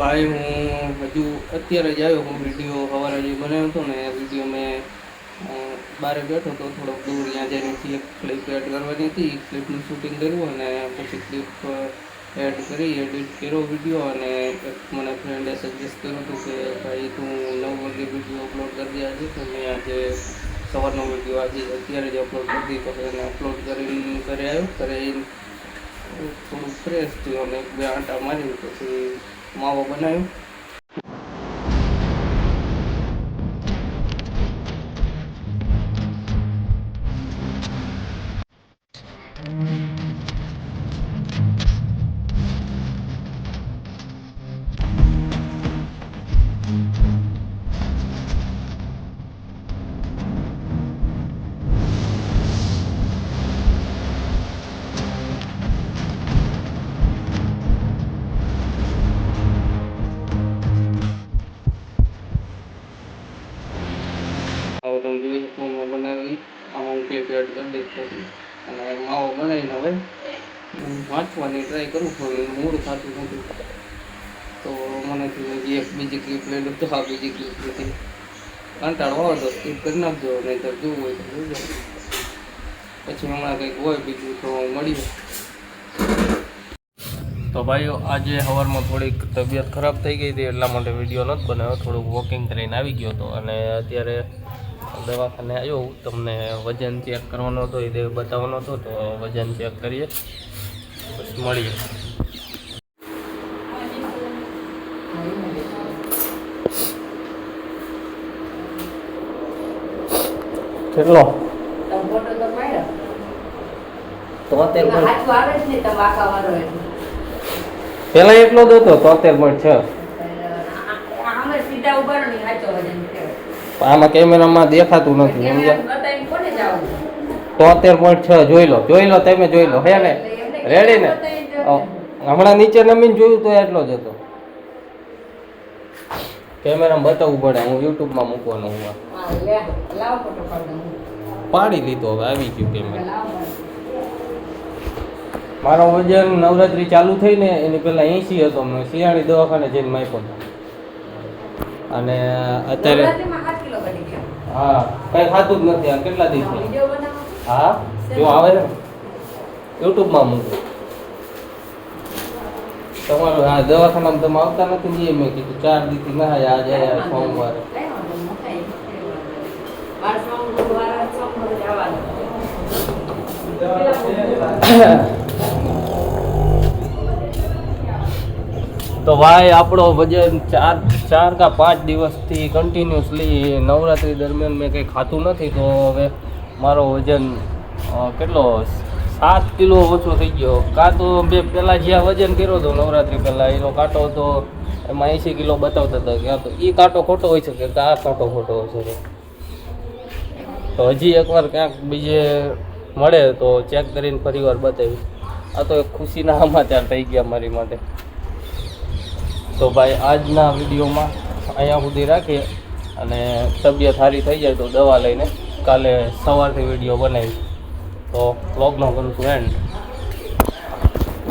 ભાઈ, હું હજુ અત્યારે જ આવ્યો હું વીડિયો સવારે જે બનાવ્યો હતો ને, એ વીડિયો મેં બહાર બેઠો તો થોડોક દૂર ત્યાં જઈને એક ક્લિપ એડ કરવાની હતી. ક્લિપનું શૂટિંગ કર્યું અને પછી ક્લિપ એડ કરી એડિટ કર્યો વીડિયો અને મને ફ્રેન્ડે સજેસ્ટ કર્યું હતું કે, ભાઈ, તું નવ વાગે વીડિયો અપલોડ કરી દે આજે. તો મેં આજે સવારનો વીડિયો આજે અત્યારે જ અપલોડ કરી દીધો એને અપલોડ કરીને ઘરે આવ્યો, ઘરે થોડું ફ્રેશ થયું અને બે આંટા મારી પછી માવો બનાવ્યો. માવો તમે જોઈ બનાવી, આમાં ક્લિપ એડ કરી દઈશ અને માવો બનાવીને હવે વાંચવાની ટ્રાય કરું પણ મૂળ થતું નથી. તો મને એક બીજી ક્લિપ લઈ લો, તો આ બીજી ક્લિપ લીધી કંટાળો હોય તો સ્કીપ કરી નાખજો નહીં તો જોવું હોય તો જોજો. પછી હમણાં કંઈક હોય, બીજું તો મળીએ તો ભાઈઓ, આજે સવારમાં થોડીક તબિયત ખરાબ થઈ ગઈ હતી, એટલા માટે વીડિયો નહોતો બનાવ્યો. થોડુંક વોકિંગ કરીને આવી ગયો હતો. અને અત્યારે દવાખાને આવ્યો તમને વજન ચેક કરવાનો હતો એ બતાવવાનો હતો તો વજન ચેક કરીએ પછી મળીએ. કેટલો? તોતેર વાળો એટલે. પહેલા એટલો દોતો તોતેર પોઈન્ટ છ. સીધા ઊભા આમાં કેમેરામાં દેખાતું નથી સમજ્યા? તોતેર પોઈન્ટ છ જોઈ લો જોઈ લો તમે જોઈ લો હે ને? રેડી ને? હમણાં નીચે નમીને જોયું તો એટલો જ હતો. કેમેરામાં બતાવવું પડે હું યુટ્યુબમાં મૂકવાનો હું પાડી. લીધો હવે આવી ગયું કેમેરા. મારો વજન નવરાત્રી ચાલુ થઈ ને એની પહેલાં એંસી હતો મેં શિયાળી દવાખાને જઈને માપ્યો. અને અત્યારે હા કઈ ખાતું જ નથી આ કેટલા દિવસ? હા જો આવે ને યુટ્યુબમાં મૂકું. તમારું હા દવાખાનામાં તમે આવતા નથી ને મેં કીધું ચાર દીથી ના આજે સોમવારે. સોમવારે તો ભાઈ, આપણો વજન ચાર ચાર કા પાંચ દિવસથી કન્ટિન્યુઅસલી નવરાત્રી દરમિયાન મેં કંઈ ખાતું નથી, તો હવે મારો વજન કેટલો? સાત કિલો ઓછો થઈ ગયો. કાં તો બે પહેલાં જ્યાં વજન કર્યો હતો, નવરાત્રી પહેલાં, એનો કાંટો હતો, એમાં એંસી કિલો બતાવતા હતા ક્યાં તો, એ કાંટો ખોટો હોય શકે, કે આ કાંટો ખોટો હોય શકે. તો હજી એકવાર ક્યાંક બીજે મળે તો ચેક કરીને ફરીવાર બતાવીશ આ તો એક ખુશીના સમાચાર થઈ ગયા મારી માટે. તો ભાઈ, આજના વિડીયોમાં અહીંયા સુધી રાખીએ અને તબિયત સારી થઈ જાય તો દવા લઈને કાલે સવારથી વીડિયો બનાવીશ. તો બ્લોગનો કરું છું એન્ડ